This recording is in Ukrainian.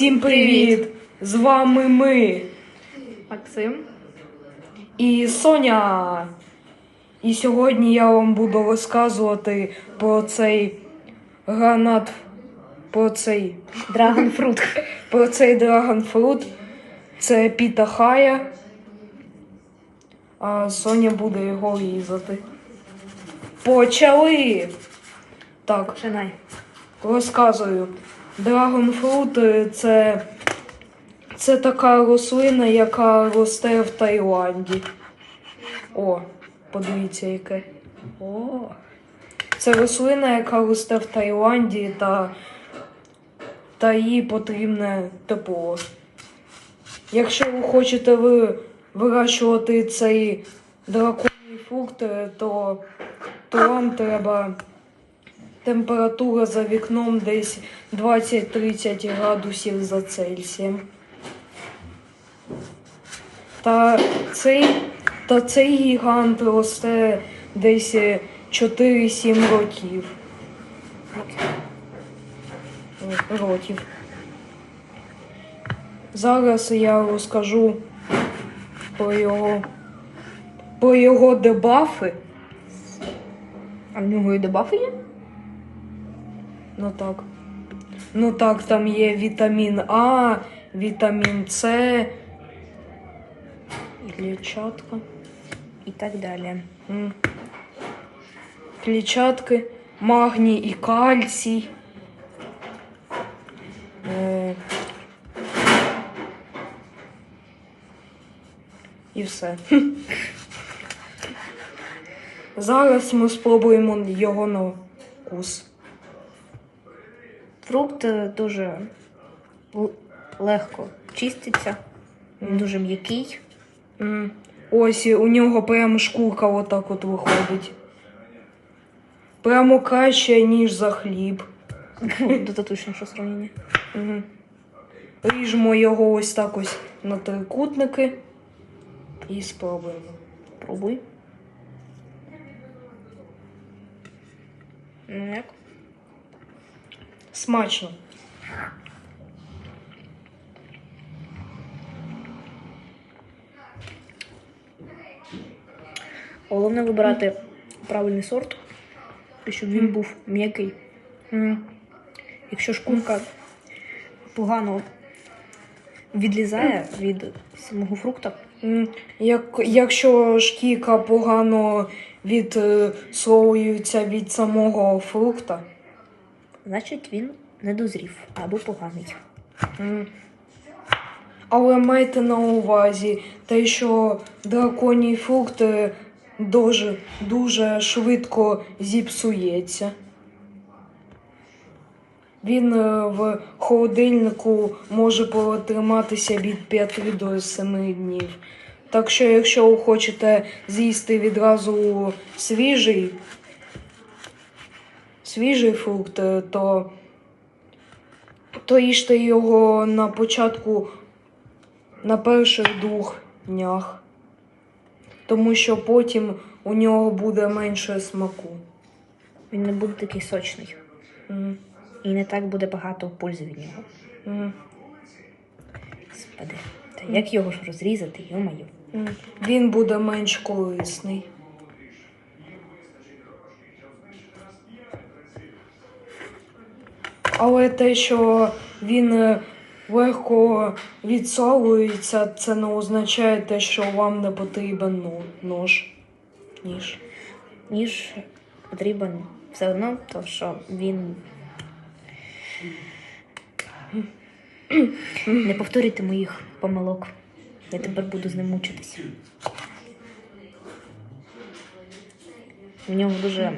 Всім привіт! З вами ми Максим. і Соня. І сьогодні я вам буду розказувати про цей гранат, про цей Драгонфрут. про цей драгонфрут. Це Піта Хая. А Соня буде його різати. Почали! Так. Починай. Розказую. Драгонфрут е, це, це така рослина, яка росте в Таїланді. О, подивіться яке. О. Це рослина, яка росте в Таїланді та, та їй потрібне тепло. Якщо ви хочете ви вирощувати цей драконний фрукт, е, то, то вам треба температура за вікном десь 20-30 градусів за Цельсієм. Та цей, та цей гігант росте десь е, 4-7 років. Років. Зараз я розкажу про його, про його дебафи. А в нього і дебафи є? Ну так. Ну так, там є вітамін А, вітамін С, клітчатка. І так далі. М. Клітчатки, магній і кальцій. Е, І все. Зараз ми спробуємо його на вкус. Фрукт дуже легко чиститься, він дуже м'який. Ось у нього прямо шкурка отак от виходить. Прямо краще, ніж за хліб. Точно що сравнення. Ріжемо його ось так ось на трикутники і спробуємо. Пробуй. Ну як? Смачно. Головне вибирати правильний сорт, щоб він був м'який. Якщо шкурка погано відлізає від самого фрукта, Як, якщо шкірка погано відслоюється від самого фрукта, значить він не дозрів або поганий. Але майте на увазі те, що драконій фрукт е, дуже, дуже швидко зіпсується. Він е, в холодильнику може протриматися від 5 до 7 днів. Так що, якщо ви хочете з'їсти відразу свіжий, свіжий фрукт, е, то то їжте його на початку на перших двох днях, тому що потім у нього буде менше смаку. Він не буде такий сочний. М, І не так буде багато пользи від нього. м, Господи. Та як його ж розрізати, йомаю. м. Він буде менш корисний. Але те, що він е, легко відсовується, це не означає те, що вам не потрібен ну, нож. Ніж. Ніж потрібен все одно, то що він. Не повторюйте моїх помилок. Я тепер буду з ним мучитися. В нього дуже